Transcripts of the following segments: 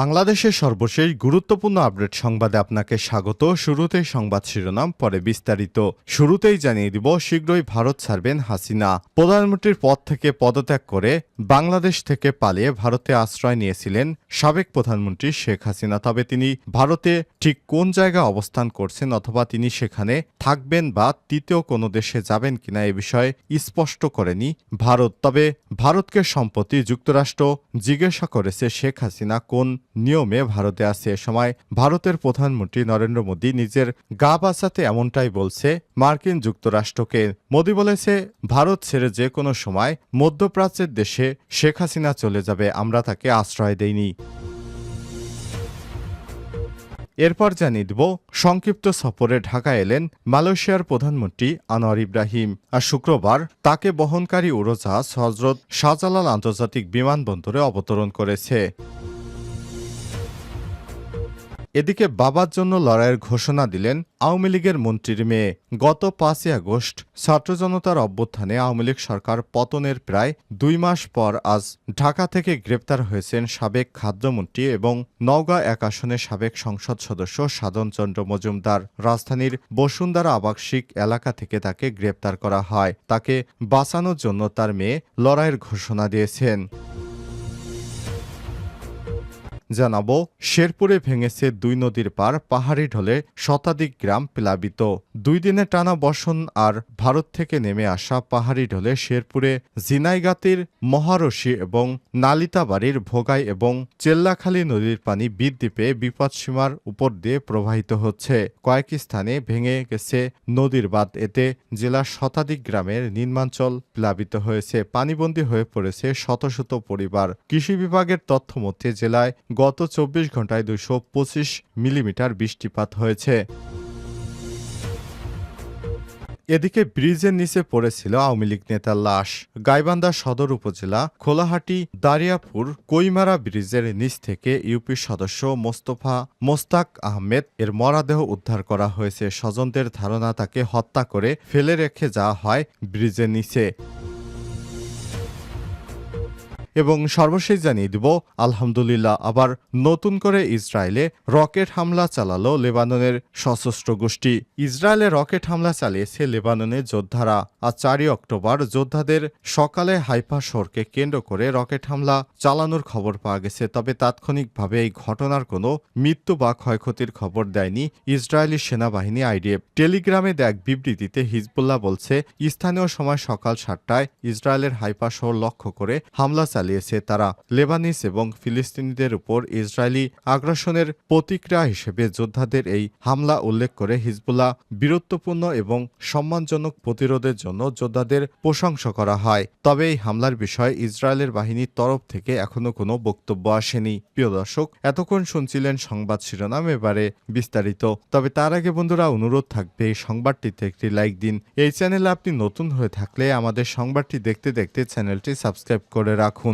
বাংলাদেশের সর্বশেষ গুরুত্বপূর্ণ আপডেট সংবাদে আপনাকে স্বাগত। শুরুতেই সংবাদ শিরোনাম, পরে বিস্তারিত। শুরুতেই জানিয়ে দিব, শীঘ্রই ভারত ছাড়বেন হাসিনা। প্রধানমন্ত্রীর পদ থেকে পদত্যাগ করে বাংলাদেশ থেকে পালিয়ে ভারতে আশ্রয় নিয়েছিলেন সাবেক প্রধানমন্ত্রী শেখ হাসিনা। তবে তিনি ভারতে ঠিক কোন জায়গায় অবস্থান করছেন অথবা তিনি সেখানে থাকবেন বা তৃতীয় কোনো দেশে যাবেন কিনা এ বিষয়ে স্পষ্ট করেনি ভারত। তবে ভারতকে সম্প্রতি যুক্তরাষ্ট্র জিজ্ঞাসা করেছে শেখ হাসিনা কোন নিয়মে ভারতে আছে এ সময় ভারতের প্রধানমন্ত্রী নরেন্দ্র মোদী নিজের গা বাঁচাতে এমনটাই বলছে মার্কিন যুক্তরাষ্ট্রকে। মোদী বলেছে, ভারত ছেড়ে যে কোনো সময় মধ্যপ্রাচ্যের দেশে শেখ হাসিনা চলে যাবে, আমরা তাকে আশ্রয় দেইনি। এরপর জানিয়ে দেব, সংক্ষিপ্ত সফরে ঢাকা এলেন মালয়েশিয়ার প্রধানমন্ত্রী আনোয়ার ইব্রাহিম আর শুক্রবার তাকে বহনকারী উড়োজাহাজ হজরত শাহজালাল আন্তর্জাতিক বিমানবন্দরে অবতরণ করেছে। এদিকে বাবার জন্য লড়াইয়ের ঘোষণা দিলেন আওয়ামী লীগের মন্ত্রীর মেয়ে। গত পাঁচই আগস্ট ছাত্র জনতার অভ্যুত্থানে আওয়ামী লীগ সরকার পতনের প্রায় দুই মাস পর আজ ঢাকা থেকে গ্রেপ্তার হয়েছেন সাবেক খাদ্যমন্ত্রী এবং নওগাঁ এক সাবেক সংসদ সদস্য সাধন চন্দ্র মজুমদার। রাজধানীর বসুন্ধরা আবাসিক এলাকা থেকে তাকে গ্রেপ্তার করা হয়। তাকে বাঁচানোর জন্য তার মেয়ে লড়াইয়ের ঘোষণা দিয়েছেন। জানাব, শেরপুরে ভেঙেছে দুই নদীর পার পাহাড়ি ঢলে শতাধিক গ্রাম প্লাবিত। দুই দিনে টানা বর্ষণ আর ভারত থেকে নেমে আসা পাহাড়ি ঢলে শেরপুরে জিনাইগাতির মহারশি এবং নালিতাবাড়ির ভোগাই এবং চেল্লাখালী নদীর পানি বৃদ্ধি পেয়ে বিপদসীমার উপর দিয়ে প্রবাহিত হচ্ছে। কয়েক স্থানে ভেঙে গেছে নদীর বাঁধ। এতে জেলার শতাধিক গ্রামের নির্মাঞ্চল প্লাবিত হয়েছে। পানিবন্দী হয়ে পড়েছে শত শত পরিবার। কৃষি বিভাগের তথ্য মতে জেলায় গত চব্বিশ ঘন্টায় দুশো পঁচিশ মিলিমিটার বৃষ্টিপাত হয়েছে। এদিকে ব্রিজের নিচে পড়েছিল আওয়ামী লীগ নেতার লাশ। গাইবান্ধা সদর উপজেলা খোলাহাটি দারিয়াপুর কৈমারা ব্রিজের নিচ থেকে ইউপি সদস্য মোস্তফা মোস্তাক আহমেদ এর মরাদেহ উদ্ধার করা হয়েছে। স্বজনদের ধারণা তাকে হত্যা করে ফেলে রেখে যাওয়া হয় ব্রিজের নিচে। এবং সর্বশেষ জানিয়ে দিব, আলহামদুলিল্লাহ আবার নতুন করে ইসরায়েলে রকেট হামলা চালালো লেবাননের সশস্ত্র গোষ্ঠী। ইসরায়েলে রকেট হামলা চালিয়েছে লেবাননের যোদ্ধারা। আজ চারই অক্টোবর যোদ্ধাদের সকালে হাইফা শহরকে কেন্দ্র করে রকেট হামলা চালানোর খবর পাওয়া গেছে। তবে তাৎক্ষণিকভাবে এই ঘটনার কোনো মৃত্যু বা ক্ষয়ক্ষতির খবর দেয়নি ইসরায়েলি সেনাবাহিনী আইডিএফ। টেলিগ্রামে এক বিবৃতিতে হিজবুল্লাহ বলছে, স্থানীয় সময় সকাল সাতটায় ইসরায়েলের হাইফা শহর লক্ষ্য করে হামলা চালিয়েছে তারা। লেবানিস এবং ফিলিস্তিনিদের উপর ইসরায়েলি আগ্রাসনের প্রতিক্রিয়া হিসেবে যোদ্ধাদের এই হামলা উল্লেখ করে হিজবুল্লাহ বীরত্বপূর্ণ এবং সম্মানজনক প্রতিরোধের জন্য যোদ্ধাদের প্রশংসা করা হয়। তবে এই হামলার বিষয়ে ইসরায়েলের বাহিনীর তরফ থেকে এখনও কোনো বক্তব্য আসেনি। প্রিয় দর্শক, এতক্ষণ শুনছিলেন সংবাদ শিরোনাম, এবারে বিস্তারিত। তবে তার আগে বন্ধুরা, অনুরোধ থাকবে এই সংবাদটিতে একটি লাইক দিন। এই চ্যানেলে আপনি নতুন হয়ে থাকলে আমাদের সংবাদটি দেখতে দেখতে চ্যানেলটি সাবস্ক্রাইব করে রাখুন।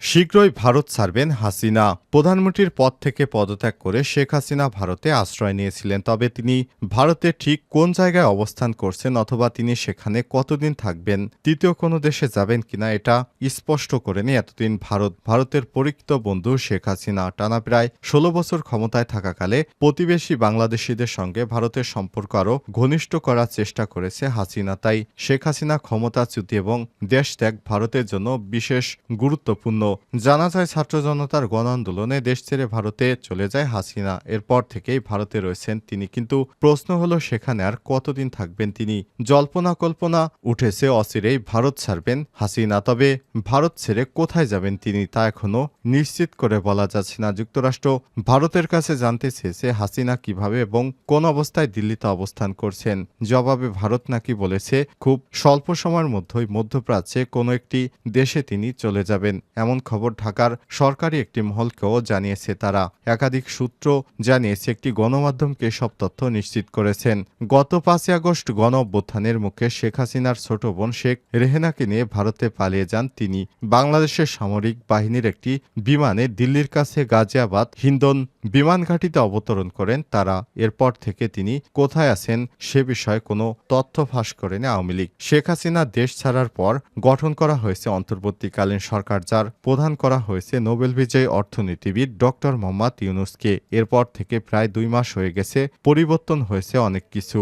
শীঘ্রই ভারত ছাড়বেন হাসিনা। প্রধানমন্ত্রীর পদ থেকে পদত্যাগ করে শেখ হাসিনা ভারতে আশ্রয় নিয়েছিলেন। তবে তিনি ভারতে ঠিক কোন জায়গায় অবস্থান করছেন অথবা তিনি সেখানে কতদিন থাকবেন, তৃতীয় কোনো দেশে যাবেন কিনা এটা স্পষ্ট করেনি এতদিন ভারত। ভারতের পরিচিত বন্ধু শেখ হাসিনা। টানা প্রায় ষোলো বছর ক্ষমতায় থাকাকালে প্রতিবেশী বাংলাদেশিদের সঙ্গে ভারতের সম্পর্ক আরও ঘনিষ্ঠ করার চেষ্টা করেছে হাসিনা। তাই শেখ হাসিনা ক্ষমতাচ্যুতি এবং দেশ ত্যাগ ভারতের জন্য বিশেষ গুরুত্বপূর্ণ। জানা যায় ছাত্র জনতার গণ আন্দোলনে দেশ ছেড়ে ভারতে চলে যায় হাসিনা। এরপর থেকেই ভারতে রয়েছেন তিনি। কিন্তু প্রশ্ন হলো, সেখানে আর কতদিন থাকবেন তিনি? জল্পনা কল্পনা উঠেছে অচিরেই, ভারত ছাড়বেন হাসিনা। তবে ভারত ছেড়ে কোথায় যাবেন তিনি তা এখনও নিশ্চিত করে বলা যাচ্ছে না। যুক্তরাষ্ট্র ভারতের কাছে জানতে চেয়েছে হাসিনা কীভাবে এবং কোন অবস্থায় দিল্লিতে অবস্থান করছেন। জবাবে ভারত নাকি বলেছে, খুব স্বল্প সময়ের মধ্যেই মধ্যপ্রাচ্যে কোনো একটি দেশে তিনি চলে যাবেন। এমনকি খবর ঢাকার সরকারি একটি মহলকেও জানিয়েছে তারা। একাধিক সূত্র জানিয়েছে, একটি গণমাধ্যমকে সব তথ্য নিশ্চিত করেছেন। গত পাঁচই আগস্ট গণ অভ্যুত্থানের মুখে শেখ হাসিনার ছোট বোন শেখ রেহেনাকে নিয়ে ভারতে পালিয়ে যান তিনি। বাংলাদেশের সামরিক বাহিনীর একটি বিমানে দিল্লির কাছে গাজিয়াবাদ, হিন্দন বিমান ঘাঁটিতে অবতরণ করেন তারা। এরপর থেকে তিনি কোথায় আছেন সে বিষয়ে কোনো তথ্য ফাঁস করেন আওয়ামী লীগ। শেখ হাসিনা দেশ ছাড়ার পর গঠন করা হয়েছে অন্তর্বর্তীকালীন সরকার, যার প্রধান করা হয়েছে নোবেল বিজয়ী অর্থনীতিবিদ ডক্টর মোহাম্মদ ইউনুসকে। এরপর থেকে প্রায় দুই মাস হয়ে গেছে, পরিবর্তন হয়েছে অনেক কিছু।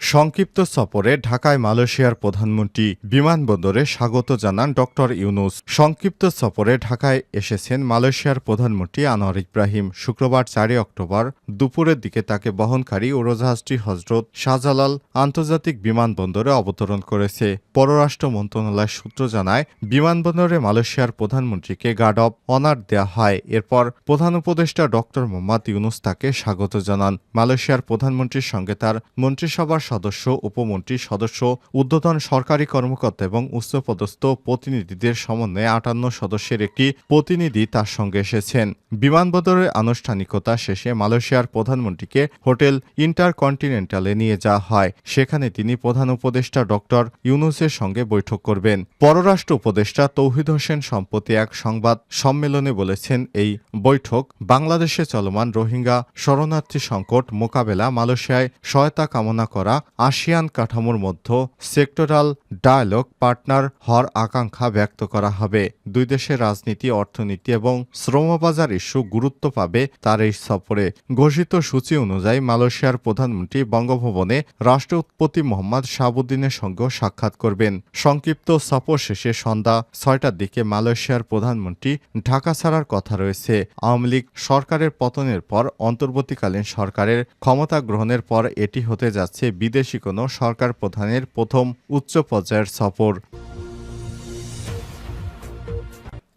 সংক্ষিপ্ত সফরে ঢাকায় মালয়েশিয়ার প্রধানমন্ত্রী বিমানবন্দরে স্বাগত জানান ডক্টর ইউনুস। সংক্ষিপ্ত সফরে ঢাকায় এসেছেন মালয়েশিয়ার প্রধানমন্ত্রী আনোয়ার ইব্রাহিম। শুক্রবার চারই অক্টোবর দুপুরের দিকে তাকে বহনকারী উড়োজাহাজটি হজরত শাহজালাল আন্তর্জাতিক বিমানবন্দরে অবতরণ করেছে। পররাষ্ট্র মন্ত্রণালয় সূত্র জানায় বিমানবন্দরে মালয়েশিয়ার প্রধানমন্ত্রীকে গার্ড অব অনার দেওয়া হয়। এরপর প্রধান উপদেষ্টা ডক্টর মোহাম্মদ ইউনুস তাকে স্বাগত জানান। মালয়েশিয়ার প্রধানমন্ত্রীর সঙ্গে তার মন্ত্রিসভার সদস্য, উপমন্ত্রী, সদস্য, ঊর্ধ্বতন সরকারি কর্মকর্তা এবং উচ্চপদস্থ প্রতিনিধিদের সমন্বয়ে আটান্ন সদস্যের একটি প্রতিনিধি তার সঙ্গে এসেছেন। বিমানবন্দরের আনুষ্ঠানিকতা শেষে মালয়েশিয়ার প্রধানমন্ত্রীকে হোটেল ইন্টারকন্টিনেন্টালে নিয়ে যাওয়া হয়। সেখানে তিনি প্রধান উপদেষ্টা ডক্টর ইউনুসের সঙ্গে বৈঠক করবেন। পররাষ্ট্র উপদেষ্টা তৌহিদ হোসেন সম্প্রতি এক সংবাদ সম্মেলনে বলেছেন, এই বৈঠক বাংলাদেশে চলমান রোহিঙ্গা শরণার্থী সংকট মোকাবেলা মালয়েশিয়ায় সহায়তা কামনা করা আসিয়ান কাঠামোর মধ্য সেক্টরাল ডায়ালগ পার্টনার হওয়ার আকাঙ্ক্ষা ব্যক্ত করা হবে। দুই দেশের রাজনীতি, অর্থনীতি এবং শ্রমবাজার ইস্যু গুরুত্ব পাবে তার এই সফরে। ঘোষিত সূচি অনুযায়ী মালয়েশিয়ার প্রধানমন্ত্রী বঙ্গভবনে রাষ্ট্রপতি মোহাম্মদ শাহাবুদ্দিনের সঙ্গেও সাক্ষাৎ করবেন। সংক্ষিপ্ত সফর শেষে সন্ধ্যা ছয়টার দিকে মালয়েশিয়ার প্রধানমন্ত্রী ঢাকা ছাড়ার কথা রয়েছে। আওয়ামী লীগ সরকারের পতনের পর অন্তর্বর্তীকালীন সরকারের ক্ষমতা গ্রহণের পর এটি হতে যাচ্ছে বিদেশি কোনো সরকার প্রধানের প্রথম উচ্চ পর্যায়ের সফর।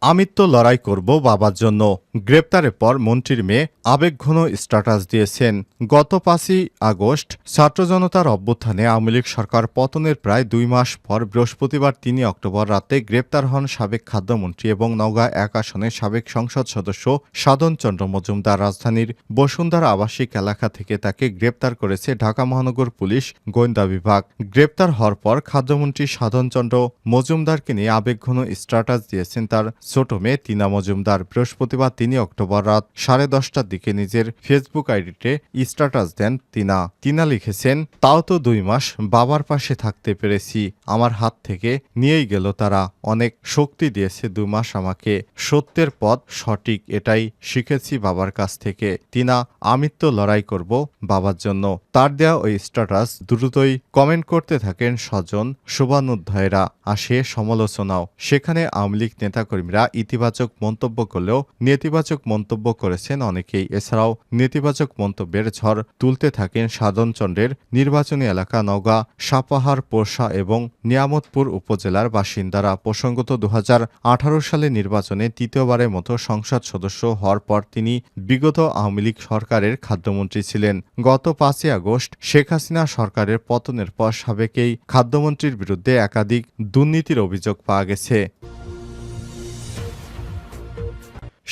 আমিত্ব লড়াই করব বাবার জন্য। গ্রেপ্তারের পর মন্ত্রীর মেয়ে আবেগঘন স্ট্যাটাস দিয়েছেন। গত পাঁচই আগস্ট ছাত্র জনতার অভ্যুত্থানে আওয়ামী লীগ সরকার পতনের প্রায় দুই মাস পর বৃহস্পতিবার তিনই অক্টোবর রাতে গ্রেপ্তার হন সাবেক খাদ্যমন্ত্রী এবং নওগাঁ এক আসনের সাবেক সংসদ সদস্য সাধন চন্দ্র মজুমদার। রাজধানীর বসুন্ধরা আবাসিক এলাকা থেকে তাকে গ্রেপ্তার করেছে ঢাকা মহানগর পুলিশ গোয়েন্দা বিভাগ। গ্রেপ্তার হওয়ার পর খাদ্যমন্ত্রী সাধন চন্দ্র মজুমদারকে নিয়ে আবেগঘন স্ট্যাটাস দিয়েছেন তার ছোট মেয়ে তিনা মজুমদার বৃহস্পতিবার তিনই অক্টোবর রাত সাড়ে দশটার দিকে নিজের ফেসবুক আইডিতে স্ট্যাটাস দেন তিনা তিনা লিখেছেন, তাও তো দুই মাস বাবার পাশে থাকতে পেরেছি। আমার হাত থেকে নিয়েই গেল তারা। অনেক শক্তি দিয়েছে দু মাস আমাকে। সত্যের পথ সঠিক, এটাই শিখেছি বাবার কাছ থেকে। তিনা আমিত্ব লড়াই করব বাবার জন্য। তার দেয়া ওই স্ট্যাটাস দ্রুতই কমেন্ট করতে থাকেন স্বজন শুভানুধ্যায়রা। আসে সমালোচনাও। সেখানে আওয়ামী লীগ নেতাকর্মীরা ইতিবাচক মন্তব্য করলেও নেতিবাচক মন্তব্য করেছেন অনেকেই। এছাড়াও নেতিবাচক মন্তব্যের ঝড় তুলতে থাকেন সাধনচন্দ্রের নির্বাচনী এলাকা নওগাঁ, সাপাহার, পোরশা এবং নিয়ামতপুর উপজেলার বাসিন্দারা। প্রসঙ্গত দু হাজার আঠারো সালে নির্বাচনে তৃতীয়বারের মতো সংসদ সদস্য হওয়ার পর তিনি বিগত আওয়ামী লীগ সরকারের খাদ্যমন্ত্রী ছিলেন। গত পাঁচই আগস্ট শেখ হাসিনা সরকারের পতনের পর সাবেকেই খাদ্যমন্ত্রীর বিরুদ্ধে একাধিক দুর্নীতির অভিযোগ পাওয়া গেছে।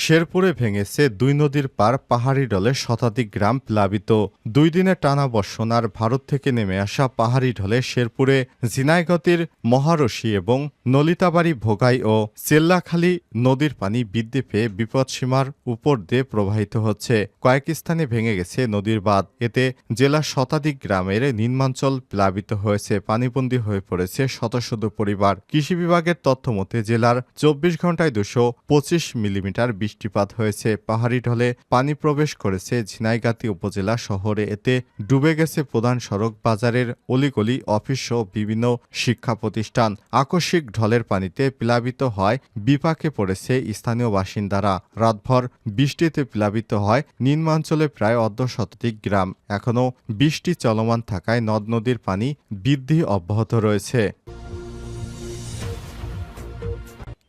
শেরপুরে ভেঙেছে দুই নদীর পার পাহাড়ি ঢলে শতাধিক গ্রাম প্লাবিত। দুই দিনে টানা বর্ষণ আর ভারত থেকে নেমে আসা পাহাড়ি ঢলে শেরপুরে ঝিনাইগতির মহারশি এবং নলিতাবাড়ি ভোগাই ও চেল্লাখালী নদীর পানি বৃদ্ধি পেয়ে বিপদসীমার উপর দিয়ে প্রবাহিত হচ্ছে। কয়েক স্থানে ভেঙে গেছে নদীর বাঁধ। এতে জেলার শতাধিক গ্রামের নিম্নাঞ্চল প্লাবিত হয়েছে। পানিবন্দী হয়ে পড়েছে শত শত পরিবার। কৃষি বিভাগের তথ্য মতে, জেলার চব্বিশ ঘন্টায় দুশো পঁচিশ মিলিমিটার বৃষ্টিপাত হয়েছে, পাহাড়ি ঢলে পানি প্রবেশ করেছে ঝিনাইগাতি উপজেলা শহরে। এতে ডুবে গেছে প্রধান সড়ক বাজারের অলিগলি অফিস সহ বিভিন্ন শিক্ষা প্রতিষ্ঠান। আকস্মিক ঢলের পানিতে প্লাবিত হয়, বিপাকে পড়েছে স্থানীয় বাসিন্দারা। রাতভর বৃষ্টিতে প্লাবিত হয় নিম্নাঞ্চলে প্রায় অর্ধ শতাধিক গ্রাম। এখনও বৃষ্টি চলমান থাকায় নদ নদীর পানি বৃদ্ধি অব্যাহত রয়েছে।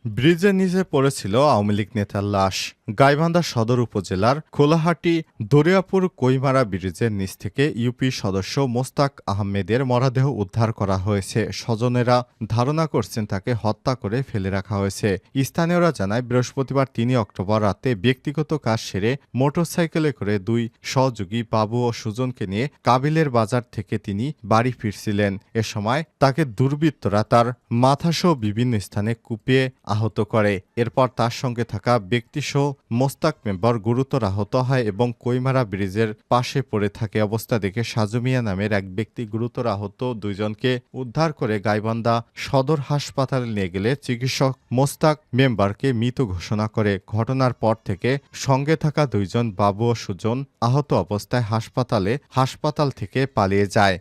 ব্রিজের নিচে পড়েছিল আওয়ামী লীগ নেতার লাশ। গাইবান্ধা সদর উপজেলার খোলাহাটি দরিয়াপুর কৈমারা ব্রিজের নিচ থেকে ইউপি সদস্য মোস্তাক আহমেদের মরাদেহ উদ্ধার করা হয়েছে। স্বজনেরা ধারণা করছেন তাকে হত্যা করে ফেলে রাখা হয়েছে। স্থানীয়রা জানায়, বৃহস্পতিবার তিনই অক্টোবর রাতে ব্যক্তিগত কাজ সেরে মোটরসাইকেলে করে দুই সহযোগী বাবু ও সুজনকে নিয়ে কাবিলের বাজার থেকে তিনি বাড়ি ফিরছিলেন। এ সময় তাকে দুর্বৃত্তরা তার মাথাসহ বিভিন্ন স্থানে কুপিয়ে আহত করে। এরপর তার সঙ্গে থাকা ব্যক্তিসহ মোস্তাক মেম্বার গুরুতর আহত হয় এবং কৈমারা ব্রিজের পাশে পড়ে থাকে অবস্থা দেখে সাজুমিয়া নামের এক ব্যক্তি গুরুতর আহত দুইজনকে উদ্ধার করে গাইবান্ধা সদর হাসপাতালে নিয়ে গেলে চিকিৎসক মোস্তাক মেম্বারকে মৃত ঘোষণা করে। ঘটনার পর থেকে সঙ্গে থাকা দুইজন বাবু ও সুজন আহত অবস্থায় হাসপাতালে হাসপাতাল থেকে পালিয়ে যায়।